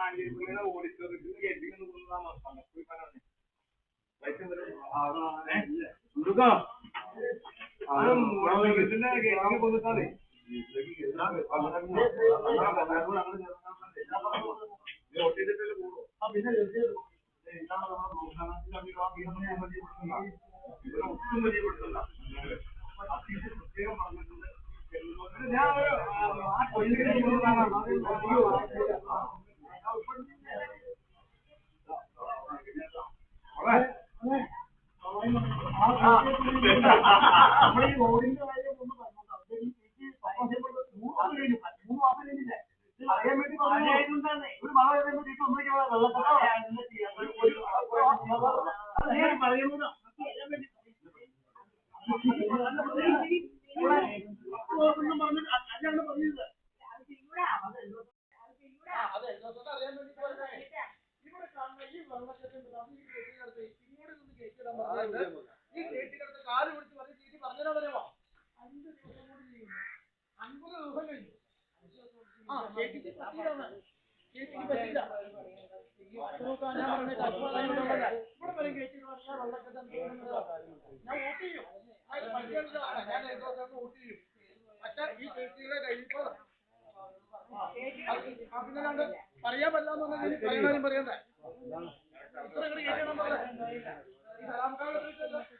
നാഗരികപ്പള്ളിയുടെ ഓഡിറ്റോറിയത്തിൽ കേട്ടിങ്ങനെ കൊണ്ടുവന്നാ തണുപ്പിക്കാനാണ് കൊണ്ടിട്ടാണ് ഞാൻ ഒരു ആ കൊല്ലിനെ നമ്മുടെ ഈ റോഡിന്റെ കാര്യം ഒന്ന് അറിയാൻ വേണ്ടി പറഞ്ഞു. ഒരു മഴ ചേച്ചി ഒന്നിലേക്ക് ഇവിടെ വെള്ളപ്പൊക്കം പറയുന്നത് വേണ്ടി പറഞ്ഞ് അല്ലാണ്ട് പറഞ്ഞത് വേണ്ടി. ഇവിടെ കാണുന്ന ഈ ഈ ഇങ്ങോട്ട് നിന്ന് കെട്ടിടാൻ പറഞ്ഞിട്ട് ഈ കെട്ടിടത്ത് കാൽ പിടിച്ച് പറഞ്ഞ് ചേച്ചി പറഞ്ഞാൽ അറിയാമോ അഞ്ച് ദിവസം കൂടി ചെയ്യുന്നു. അൻപത് ദിവസം കഴിഞ്ഞു. ആ ചേച്ചിക്ക് പറ്റിയതാണ്. ചേച്ചിക്ക് പറ്റില്ല. ഞാൻ പറഞ്ഞ കഷ്ടപ്പാടായി ഇവിടെ വരെ കയറ്റി പറഞ്ഞാൽ വെള്ളക്കെട്ട് ഞാൻ വോട്ട് ചെയ്യും. ഞാൻ ഏത് ദിവസം വോട്ട് ചെയ്യും. പക്ഷെ ഈ ചേച്ചിയുടെ കയ്യിൽ ഇപ്പോൾ അതിനല്ലാണ്ട് പറയാൻ പറ്റാന്ന് പറഞ്ഞാൽ പറയാനും പറയണ്ടേ. ഇത്ര കേൾക്കണം പോലെ ഈ സലാംക്കാട് ആ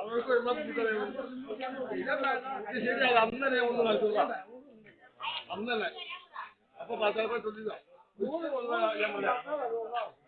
ചർച്ചയായില്ല പള്ളി പോകുന്ന അന്നലെ ഒന്ന് നടത്തുക അന്നലെ അപ്പൊ പത്താമത്തെ ചൊല്ലില്ല മൂന്ന് കൊല്ലം ഞാൻ പറയാം